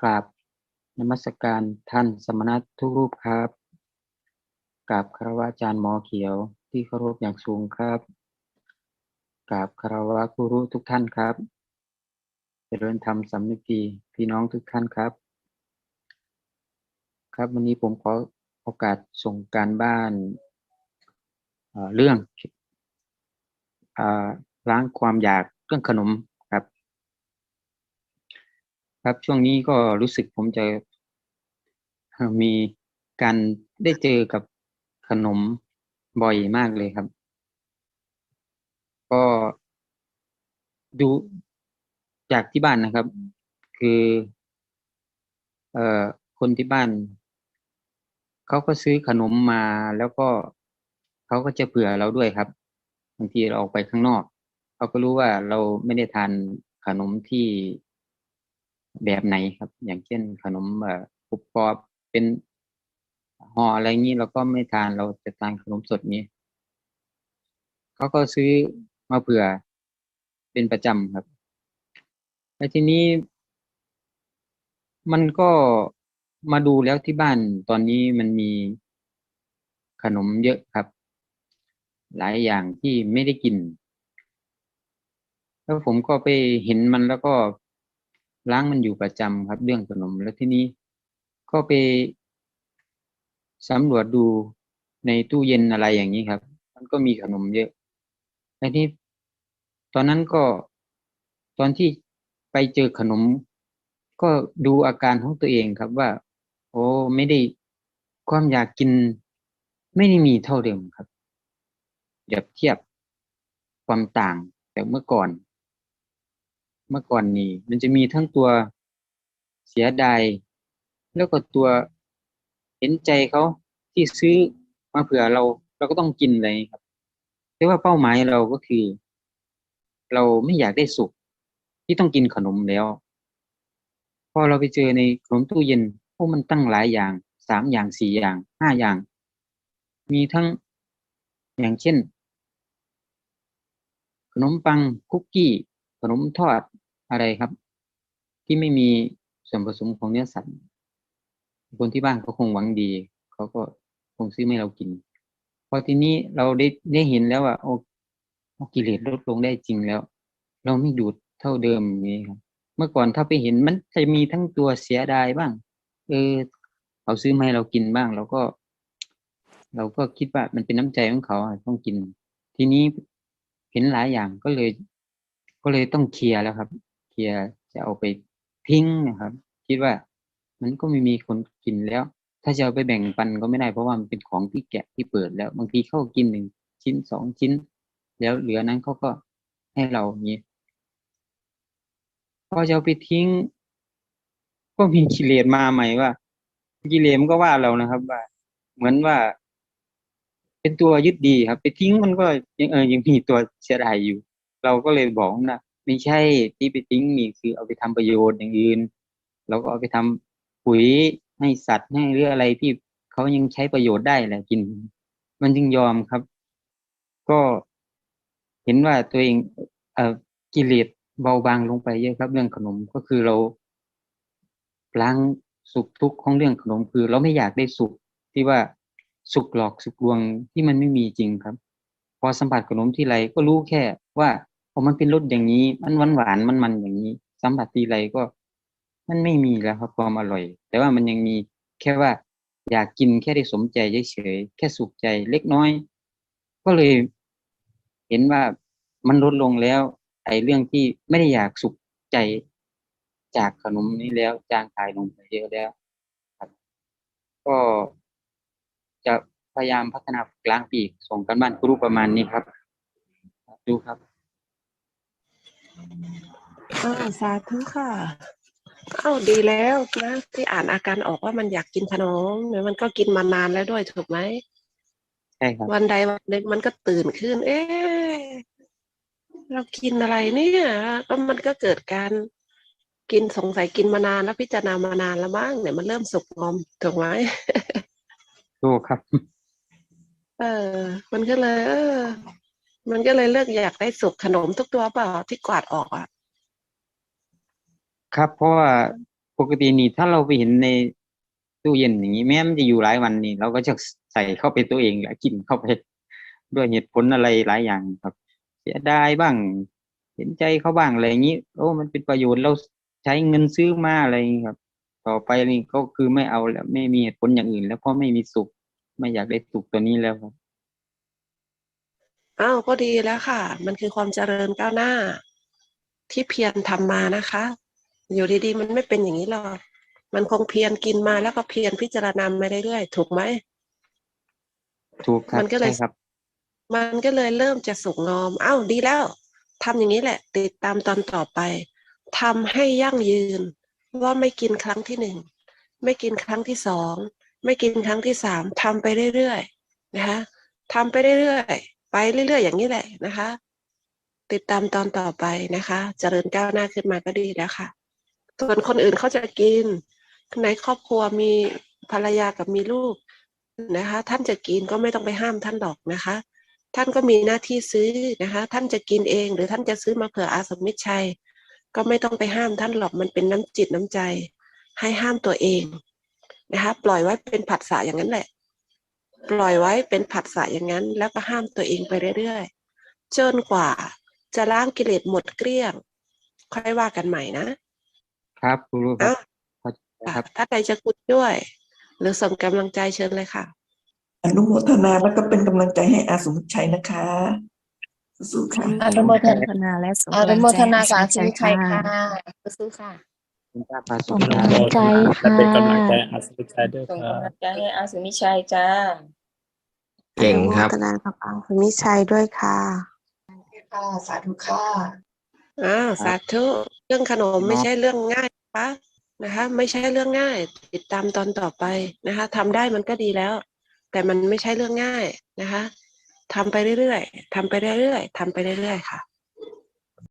กราบนมัสการท่านสมณะทุกรูปครับกราบคารวะอาจารย์หมอเขียวที่เคารพอย่างสูงครับกราบคารวะครูรู้ทุกท่านครับเจริญธรรมสำนึกดีพี่น้องทุกท่านครับ ครับวันนี้ผมขอโอกาสส่งการบ้านเอ่อเรื่องอล้างความอยากเรื่องขนม ครับช่วงนี้ก็รู้สึกผมจะมีการได้เจอกับขนมบ่อยมากเลยครับ ก็ดูจากที่บ้านนะครับ คือ เอ่อคนที่บ้านเขาก็ซื้อขนมมาแล้วก็เขาก็จะเผื่อเราด้วยครับบางทีเราออกไปข้างนอกเขาก็รู้ว่าเราไม่ได้ทานขนมที่ แบบไหนครับ อย่างเช่นขนมเอ่อปุบปอบเป็นห่ออะไรงี้เราก็ไม่ทานเราจะทานขนมสดนี้เขาก็ซื้อมาเผื่อเป็นประจำครับแล้วทีนี้ มันก็มาดูแล้วที่บ้านตอนนี้มันมีขนมเยอะครับ หลายอย่างที่ไม่ได้กินแล้วผมก็ไปเห็นมันแล้วก็ ล้างมันอยู่ประจำครับเรื่องขนมแล้วที่นี้ก็ไปสำรวจดูในตู้เย็นอะไรอย่างนี้ครับ มันก็มีขนมเยอะแล้วที่ตอนนั้นก็ตอนที่ไปเจอขนม ก็ดูอาการของตัวเองครับว่า โอ้ไม่ได้ความอยากกิน ไม่ได้มีเท่าเดิมครับเปรียบเทียบความต่างแต่เมื่อก่อน เมื่อก่อนนี้ มันจะมีทั้งตัวเสียดายแล้วก็ตัวเห็นใจเขาที่ซื้อมาเผื่อเรา เราก็ต้องกินเลยครับแต่ว่าเป้าหมายเราก็คือ เราไม่อยากได้สุขที่ต้องกินขนมแล้ว พอเราไปเจอในขนมตู้เย็นพวกมันตั้งหลายอย่างสามอย่างสี่อย่างห้าอย่าง มีทั้งอย่างเช่น ขนมปังคุกกี้ ขนมทอด อะไรครับ ที่ไม่มีส่วนผสมของเนื้อสัตว์คนที่บ้านเขาคงหวังดีเขาก็คงซื้อให้เรากินพอทีนี้เราได้ได้เห็นแล้วว่าโอ้โอกิเลสลดลงได้จริงแล้ว เราไม่ดูดเท่าเดิมอย่างนี้ครับ เมื่อก่อนถ้าไปเห็นมันจะมีทั้งตัวเสียดายบ้าง เออเขาซื้อมาให้เรากินบ้าง เราก็ เราก็คิดว่ามันเป็นน้ำใจของเขาต้องกิน ทีนี้เห็นหลายอย่างก็เลย ก็เลยต้องเคลียร์แล้วครับ ลียจะเอาไปทิ้งนะครับ คิดว่ามันก็ไม่มีคนกินแล้ว ถ้าจะเอาไปแบ่งปันก็ไม่ได้เพราะว่ามันเป็นของที่แกะที่เปิดแล้ว บางทีเขากินหนึ่งชิ้นสองชิ้น แล้วเหลือนั้นเขาก็ให้เราอย่างนี้พอจะเอาไปทิ้ง ก็มีกิเลสมาใหม่ว่ากิเลสมันก็ว่าเรานะครับ ว่า เหมือนว่า เป็นตัวยึดดีครับ ไปทิ้งมันก็ยังเออยังมีตัวเสียดายอยู่ เราก็เลยบอกนะ ไม่ใช่ที่ไปทิ้งนี่คือเอาไปทำประโยชน์อย่างอื่นเราก็เอาไปทำปุ๋ยให้สัตว์ให้หรืออะไรที่เขายังใช้ประโยชน์ได้แหละกิน มันจึงยอมครับ ก็เห็นว่าตัวเองเอกิเลสเบาบางลงไปเยอะครับ เรื่องขนมก็คือเราล้างสุขทุกข์ของเรื่องขนมคือ เราไม่อยากได้สุขที่ว่าสุขหลอกสุขลวงที่มันไม่มีจริงครับ พอสัมผัสขนมที่ไรก็รู้แค่ว่า พอมันเป็นรสอย่างนี้ มันหวานหวานมันมันอย่างนี้ สัมผัสทีไรก็ มันไม่มีแล้วครับความอร่อย แต่ว่ามันยังมีแค่ว่า อยากกินแค่ได้สมใจเฉยๆแค่สุขใจเล็กน้อย ก็เลย เห็นว่ามันลดลงแล้ว ไอ้เรื่องที่ไม่ได้อยากสุขใจจากขนมนี้แล้วจางคายลงไปเยอะแล้วครับ ก็จะพยายามพัฒนาฝึกล้างปีก ส่งกันบ้านครูประมาณนี้ครับ ดูครับ อ่าสาธุค่ะเอ้าดีแล้วนะที่อ่านอาการออกว่ามันอยากกินขนมเนี่ยมันก็กินมานานแล้วด้วยถูกไหมใช่ครับวันใดวันหนึ่งมันก็ตื่นขึ้น เอ๊ะเรากินอะไรเนี่ยแล้วมันก็เกิดการกินสงสัยกินมานานแล้วพิจารณามานานแล้วมั้งเนี่ยมันเริ่มสุกงอมถูกไหมดูครับ เออ มันก็เลย เออ มันก็เลยเลิกอยากได้สุกขนมทุกตัวเปล่าที่กวาดออกอะ ครับ เพราะว่าปกตินี่ถ้าเราไปเห็นในตู้เย็นอย่างนี้แม้มันจะอยู่หลายวันนี่เราก็จะใส่เข้าไปตัวเองและกินเข้าไปด้วยเหตุผลอะไรหลายอย่างครับ เสียดายบ้าง เห็นใจเขาบ้างอะไรอย่างนี้โอ้มันเป็นประโยชน์เราใช้เงินซื้อมาอะไรอย่างนี้ครับ ต่อไปนี่ก็คือไม่เอาแล้วไม่มีเหตุผลอย่างอื่น แล้วเพราะไม่มีสุขไม่อยากได้สุขตัวนี้แล้วครับ อ้าวก็ดีแล้วค่ะ มันคือความเจริญก้าวหน้า ที่เพียรทำมานะคะ อยู่ดีๆ มันไม่เป็นอย่างนี้หรอกมันคงเพียรกินมาแล้วก็เพียรพิจารณามาเรื่อยๆถูกไหมถูกครับมันก็เลยใช่ครับ มันก็เลยเริ่มจะสุกงอม อ้าวดีแล้วทำอย่างนี้แหละ ติดตามตอนต่อไปทำให้ยั่งยืน ว่าไม่กินครั้งที่หนึ่งไม่กินครั้งที่สองไม่กินครั้งที่สามทำไปเรื่อยๆนะคะทำไปเรื่อยๆ ไปเรื่อยๆ อย่างนี้แหละนะคะ ติดตามตอนต่อไปนะคะเจริญก้าวหน้าขึ้นมาก็ดีแล้วค่ะส่วนคนอื่นเขาจะกินในครอบครัวมีภรรยากับมีลูกนะคะ ท่านจะกินก็ไม่ต้องไปห้ามท่านดอกนะคะ ท่านก็มีหน้าที่ซื้อนะคะ ท่านจะกินเอง หรือท่านจะซื้อมาเผื่ออาสมิตชัย ก็ไม่ต้องไปห้ามท่านหรอกมันเป็นน้ำจิตน้ำใจ ให้ห้ามตัวเองนะคะ ปล่อยไว้เป็นผัสสะอย่างนั้นแหละ ปล่อยไว้เป็นผัสสะอย่างนั้น แล้วก็ห้ามตัวเองไปเรื่อยๆจนกว่าจะล้างกิเลสหมดเกลี้ยง ค่อยว่ากันใหม่นะ ครับครูรู้ครับอ้าวเข้าใจครับถ้าใครจะคุยด้วย หรือส่งกำลังใจเชิญเลยค่ะ อนุโมทนาแล้วก็เป็นกำลังใจให้อาสมชัยนะคะสู้ๆค่ะ อนุโมทนาและส่งอนุโมทนาสาธุธุชัยค่ะสู้ๆค่ะคุณพระพาสุส่งภากำลังใจและค่ะเป็นกำลังใจอาสมิชัยด้วยส่งครับกำลังใจให้อาสุมิชัยจ้า เก่งครับ อนุโมทนากับอังคุมิชัยด้วยค่ะค่ะสาธุค่ะอ้าวสาธุเรื่องขนมไม่ใช่เรื่องง่ายปะนะคะ ไม่ใช่เรื่องง่าย ติดตามตอนต่อไปนะคะทำได้มันก็ดีแล้ว แต่มันไม่ใช่เรื่องง่ายนะคะทำไปเรื่อยๆทำไปเรื่อยๆทำไปเรื่อยๆค่ะ